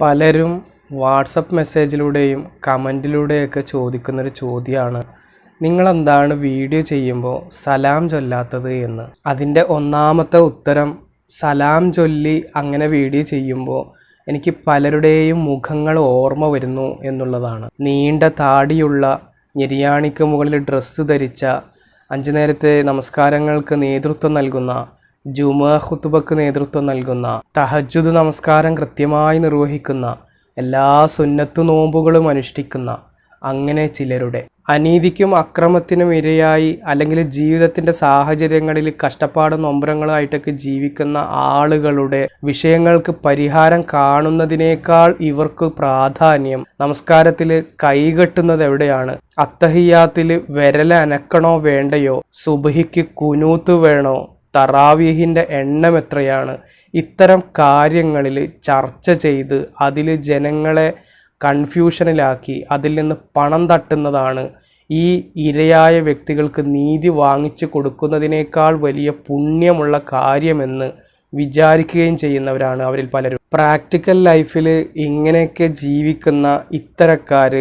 പലരും വാട്സപ്പ് മെസ്സേജിലൂടെയും കമന്റിലൂടെയൊക്കെ ചോദിക്കുന്നൊരു ചോദ്യമാണ് നിങ്ങളെന്താണ് വീഡിയോ ചെയ്യുമ്പോൾ സലാം ചൊല്ലാത്തത് എന്ന്? അതിന്റെ ഒന്നാമത്തെ ഉത്തരം സലാം ചൊല്ലി അങ്ങനെ വീഡിയോ ചെയ്യുമ്പോൾ എനിക്ക് പലരുടെയും മുഖങ്ങൾ ഓർമ്മ വരുന്നു എന്നുള്ളതാണ്. നീണ്ട താടിയുള്ള ഞെരിയാണിക്ക് മുകളിൽ ഡ്രസ്സ് ധരിച്ച അഞ്ചു നേരത്തെ നമസ്കാരങ്ങൾക്ക് നേതൃത്വം നൽകുന്ന ജുമാ ഖുത്തുബക്ക് നേതൃത്വം നൽകുന്ന തഹജുദ് നമസ്കാരം കൃത്യമായി നിർവഹിക്കുന്ന എല്ലാ സുന്നത്തു നോമ്പുകളും അനുഷ്ഠിക്കുന്ന അങ്ങനെ ചിലരുടെ അനീതിക്കും അക്രമത്തിനും ഇരയായി അല്ലെങ്കിൽ ജീവിതത്തിന്റെ സാഹചര്യങ്ങളിൽ കഷ്ടപ്പാടും നൊമ്പരങ്ങളായിട്ടൊക്കെ ജീവിക്കുന്ന ആളുകളുടെ വിഷയങ്ങൾക്ക് പരിഹാരം കാണുന്നതിനേക്കാൾ ഇവർക്ക് പ്രാധാന്യം നമസ്കാരത്തിൽ കൈകെട്ടുന്നത് എവിടെയാണ്? അത്തഹിയാത്തിൽ വിരൽ അനക്കണോ വേണ്ടയോ? സുബഹിക്ക് കുനൂത്ത് വേണോ? തറാവീഹിന്റെ എണ്ണം എത്രയാണ്? ഇത്തരം കാര്യങ്ങളിൽ ചർച്ച ചെയ്ത് അതിൽ ജനങ്ങളെ കൺഫ്യൂഷനിലാക്കി അതിൽ നിന്ന് പണം തട്ടുന്നതാണ്. ഈ ഇരയായ വ്യക്തികൾക്ക് നീതി വാങ്ങിച്ചു കൊടുക്കുന്നതിനേക്കാൾ വലിയ പുണ്യമുള്ള കാര്യമെന്ന് വിചാരിക്കുകയും ചെയ്യുന്നവരാണ് അവരിൽ പലരും. പ്രാക്ടിക്കൽ ലൈഫിൽ ഇങ്ങനെയൊക്കെ ജീവിക്കുന്ന ഇത്തരക്കാർ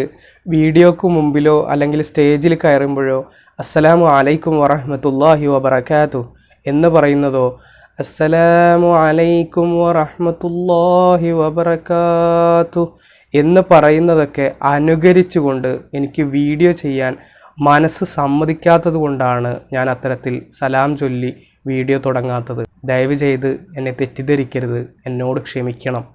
വീഡിയോക്ക് മുമ്പിലോ അല്ലെങ്കിൽ സ്റ്റേജിൽ കയറുമ്പോഴോ അസ്സലാമു അലൈക്കും വറഹ്മത്തുള്ളാഹി വബറകാതുഹു. എന്ന് പറയുന്നതോ അസ്സലാമു അലൈക്കും വറഹമത്തല്ലാഹി വബർക്കാത്തു എന്ന് പറയുന്നതൊക്കെ അനുകരിച്ചുകൊണ്ട് എനിക്ക് വീഡിയോ ചെയ്യാൻ മനസ്സ് സമ്മതിക്കാത്തത് കൊണ്ടാണ് ഞാൻ അത്തരത്തിൽ സലാം ചൊല്ലി വീഡിയോ തുടങ്ങാത്തത്. ദയവ് ചെയ്ത് എന്നെ തെറ്റിദ്ധരിക്കരുത്. എന്നോട് ക്ഷമിക്കണം.